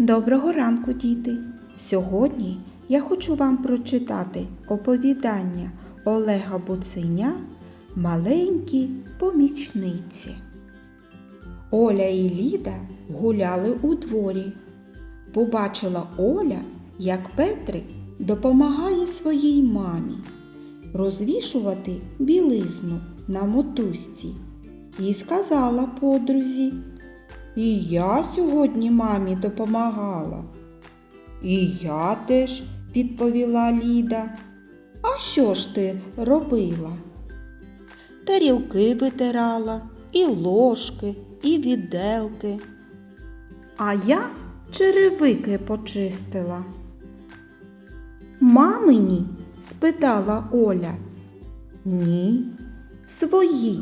Доброго ранку, діти! Сьогодні я хочу вам прочитати оповідання Олега Буценя Маленькі помічниці. Оля і Ліда гуляли у дворі. Побачила Оля, як Петрик допомагає своїй мамі розвішувати білизну на мотузці і сказала подрузі. І я сьогодні мамі допомагала. І я теж, відповіла Ліда. А що ж ти робила? Тарілки витирала, і ложки, і віделки. А я черевики почистила. Мамині? спитала Оля. Ні, свої.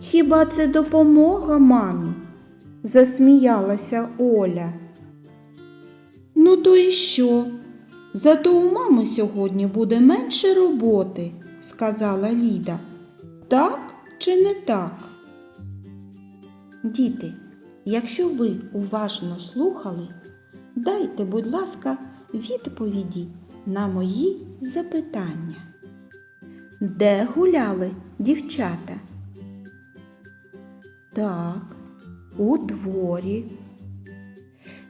Хіба це допомога мамі? Засміялася Оля. Ну, то і що? Зато у мами сьогодні буде менше роботи, сказала Ліда. Так чи не так? Діти, якщо ви уважно слухали, дайте, будь ласка, відповіді на мої запитання. Де гуляли дівчата? Так, у дворі.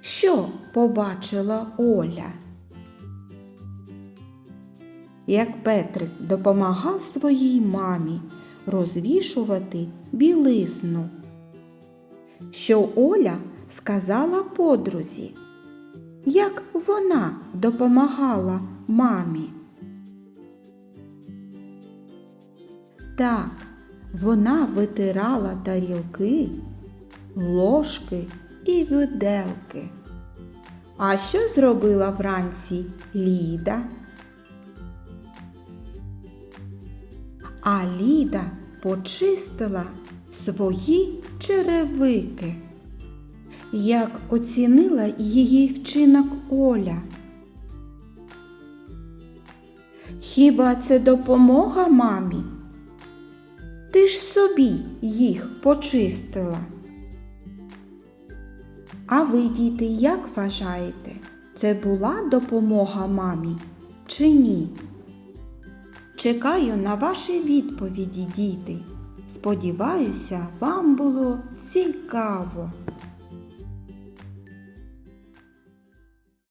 Що побачила Оля? Як Петрик допомагав своїй мамі розвішувати білизну. Що Оля сказала подрузі, як вона допомагала мамі. Так, вона витирала тарілки, ложки і виделки. А що зробила вранці Ліда? А Ліда почистила свої черевики. Як оцінила її вчинок Оля? Хіба це допомога мамі? Ти ж собі їх почистила. А ви, діти, як вважаєте, це була допомога мамі чи ні? Чекаю на ваші відповіді, діти. Сподіваюся, вам було цікаво.